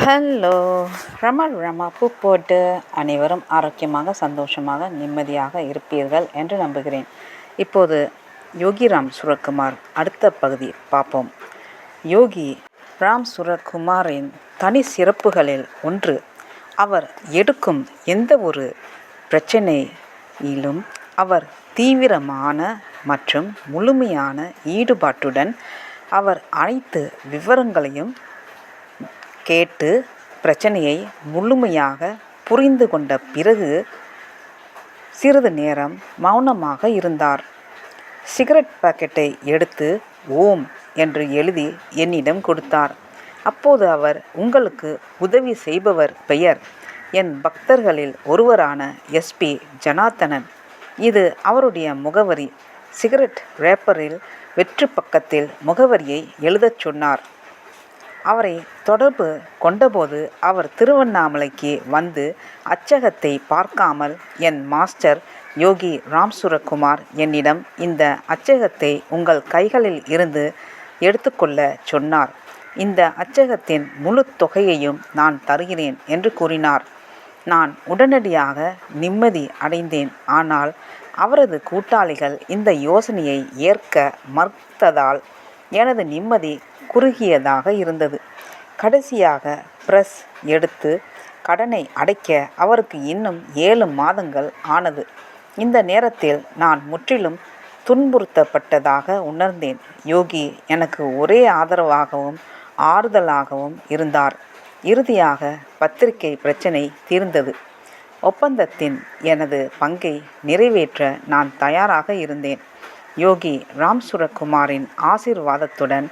Hello ரமல் Rama பூ போட்டு அனைவரும் ஆரோக்கியமாக சந்தோஷமாக நிம்மதியாக இருப்பீர்கள் என்று நம்புகிறேன். இப்போது யோகிராம் சுரக்குமார் அடுத்த பகுதி பார்ப்போம். யோகி ராம் சுரக்குமாரின் தனி சிறப்புகளில் ஒன்று. அவர் எடுக்கும் எந்த ஒரு பிரச்சனையிலும் அவர் தீவிரமான மற்றும் முழுமையான ஈடுபாட்டுடன் அவர் அனைத்து விவரங்களையும் கேட்டு பிரச்சனையை முழுமையாக புரிந்து கொண்ட பிறகு சிறிது நேரம் மௌனமாக இருந்தார். சிகரெட் பாக்கெட்டை எடுத்து ஓம் என்று எழுதி என்னிடம் கொடுத்தார். அப்போது அவர் உங்களுக்கு உதவி செய்பவர் பெயர். என் பக்தர்களில் ஒருவரான எஸ்பி ஜனாதனன் இது அவருடைய முகவரி. சிகரெட் ரேப்பரில் வெற்று பக்கத்தில் முகவரியை எழுதச் சொன்னார். அவரை தொடர்பு கொண்டபோது அவர் திருவண்ணாமலைக்கு வந்து அச்சகத்தை பார்க்காமல் என் மாஸ்டர் யோகி ராம்சுரகுமார் என்னிடம் இந்த அச்சகத்தை உங்கள் கைகளில் இருந்து எடுத்துக்கொள்ள சொன்னார். இந்த அச்சகத்தின் முழு தொகையையும் நான் தருகிறேன் என்று கூறினார். நான் உடனடியாக நிம்மதி அடைந்தேன். ஆனால் அவரது கூட்டாளிகள் இந்த யோசனையை ஏற்க மறுத்ததால் எனது நிம்மதி குறுகியதாக இருந்தது. கடைசியாக பிரஸ் எடுத்து கடனை அடைக்க அவருக்கு இன்னும் ஏழு மாதங்கள் ஆனது. இந்த நேரத்தில் நான் முற்றிலும் துன்புறுத்தப்பட்டதாக உணர்ந்தேன். யோகி எனக்கு ஒரே ஆதரவாகவும் ஆறுதலாகவும் இருந்தார். இறுதியாக பத்திரிகை பிரச்சனை தீர்ந்தது. ஒப்பந்தத்தின் எனது பங்கை நிறைவேற்ற நான் தயாராக இருந்தேன். யோகி ராம் சுரக்குமாரின் ஆசீர்வாதத்துடன்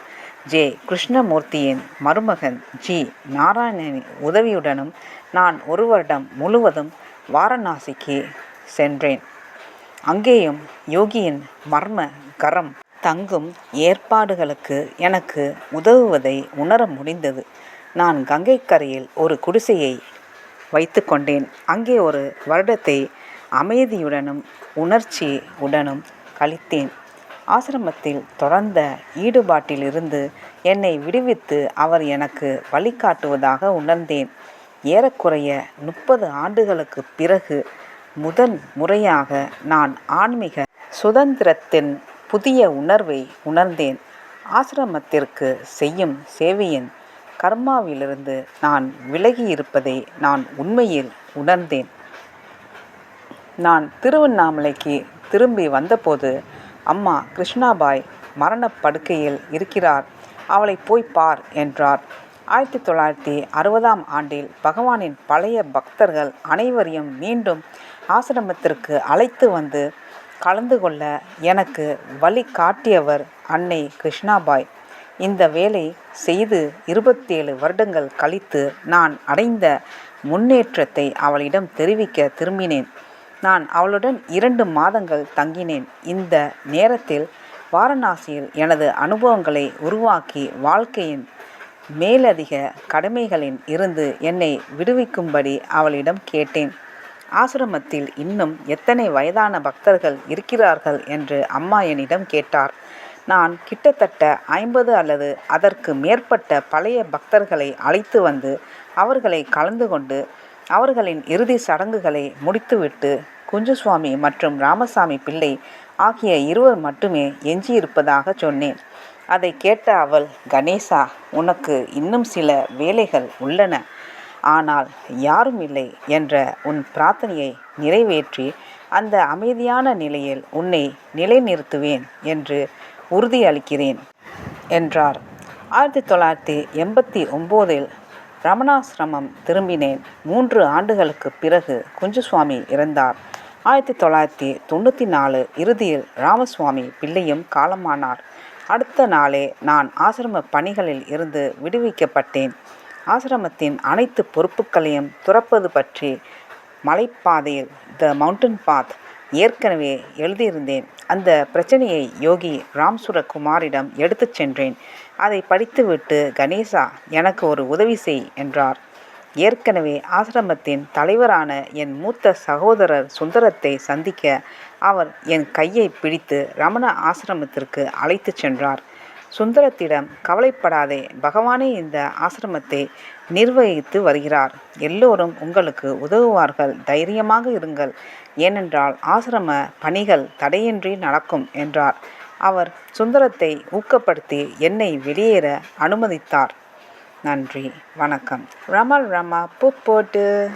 ஜே. கிருஷ்ணமூர்த்தியின் மருமகன் ஜி. நாராயணனின் உதவியுடனும் நான் ஒரு வருடம் முழுவதும் வாரணாசிக்கு சென்றேன். அங்கேயும் யோகியின் மர்ம கரம் தங்கும் ஏற்பாடுகளுக்கு எனக்கு உதவுவதை உணர முடிந்தது. நான் கங்கைக்கரையில் ஒரு குடிசையை வைத்து கொண்டேன். அங்கே ஒரு வருடத்தை அமைதியுடனும் உணர்ச்சியுடனும் கழித்தேன். ஆசிரமத்தில் தொடர்ந்த ஈடுபாட்டிலிருந்து என்னை விடுவித்து அவர் எனக்கு வழிகாட்டுவதாக உணர்ந்தேன். ஏறக்குறைய முப்பது ஆண்டுகளுக்கு பிறகு முதன் முறையாக நான் ஆன்மீக சுதந்திரத்தின் புதிய உணர்வை உணர்ந்தேன். ஆசிரமத்திற்கு செய்யும் சேவையின் கர்மாவிலிருந்து நான் விலகி இருப்பதை நான் உண்மையில் உணர்ந்தேன். நான் திருவண்ணாமலைக்கு திரும்பி வந்தபோது அம்மா கிருஷ்ணாபாய் மரணப்படுக்கையில் இருக்கிறார். அவளை போய் பார் என்றார். ஆயிரத்தி தொள்ளாயிரத்தி அறுபதாம் ஆண்டில் பகவானின் பழைய பக்தர்கள் அனைவரையும் மீண்டும் ஆசிரமத்திற்கு அழைத்து வந்து கலந்து கொள்ள எனக்கு வழி காட்டியவர் அன்னை கிருஷ்ணாபாய். இந்த வேலை செய்து இருபத்தேழு வருடங்கள் கழித்து நான் அடைந்த முன்னேற்றத்தை அவளிடம் தெரிவிக்க திரும்பினேன். நான் அவளுடன் இரண்டு மாதங்கள் தங்கினேன். இந்த நேரத்தில் வாரணாசியில் எனது அனுபவங்களை உருவாக்கி வாழ்க்கையின் மேலதிக கடமைகளின் இருந்து என்னை விடுவிக்கும்படி அவளிடம் கேட்டேன். ஆசிரமத்தில் இன்னும் எத்தனை வயதான பக்தர்கள் இருக்கிறார்கள் என்று அம்மா என்னிடம் கேட்டார். நான் கிட்டத்தட்ட ஐம்பது அல்லது அதற்கு மேற்பட்ட பழைய பக்தர்களை அழைத்து வந்து அவர்களை கலந்து கொண்டு அவர்களின் இறுதி சடங்குகளை முடித்துவிட்டு குஞ்சுசுவாமி மற்றும் ராமசாமி பிள்ளை ஆகிய இருவர் மட்டுமே எஞ்சியிருப்பதாக சொன்னேன். அதை கேட்ட அவள் கணேசா உனக்கு இன்னும் சில வேலைகள் உள்ளன. ஆனால் யாரும் இல்லை என்ற உன் பிரார்த்தனையை நிறைவேற்றி அந்த அமைதியான நிலையில் உன்னை நிலைநிறுத்துவேன் என்று உறுதியளிக்கிறேன் என்றார். ஆயிரத்தி தொள்ளாயிரத்தி எண்பத்தி ஒம்போதில் ரமணாசிரமம் திரும்பினேன். மூன்று ஆண்டுகளுக்கு பிறகு குஞ்சுசுவாமி இறந்தார். ஆயிரத்தி தொள்ளாயிரத்தி தொண்ணூற்றி நாலு இறுதியில் ராமசுவாமி பிள்ளையும் காலமானார். அடுத்த நாளே நான் ஆசிரம பணிகளில் இருந்து விடுவிக்கப்பட்டேன். ஆசிரமத்தின் அனைத்து பொறுப்புகளையும் துறப்பது பற்றி மலைப்பாதையில் த மவுண்டன் பாத் ஏற்கனவே எழுதியிருந்தேன். அந்த பிரச்சனையை யோகி ராம்சுரகுமாரிடம் எடுத்துச் சென்றேன். அதை படித்துவிட்டு கணேசா எனக்கு ஒரு உதவி செய் என்றார். ஏற்கனவே ஆசிரமத்தின் தலைவரான என் மூத்த சகோதரர் சுந்தரத்தை சந்திக்க அவர் என் கையை பிடித்து ரமண ஆசிரமத்திற்கு அழைத்துச் சென்றார். சுந்தரத்திடம் கவலைப்படாதே. பகவானே இந்த ஆசிரமத்தை நிர்வகித்து வருகிறார். எல்லோரும் உங்களுக்கு உதவுவார்கள். தைரியமாக இருங்கள். ஏனென்றால் ஆசிரம பணிகள் தடையின்றி நடக்கும் என்றார். அவர் சுந்தரத்தை ஊக்கப்படுத்தி என்னை வெளியேற அனுமதித்தார். நன்றி. வணக்கம். ரமல் ரமா பூ போட்டு.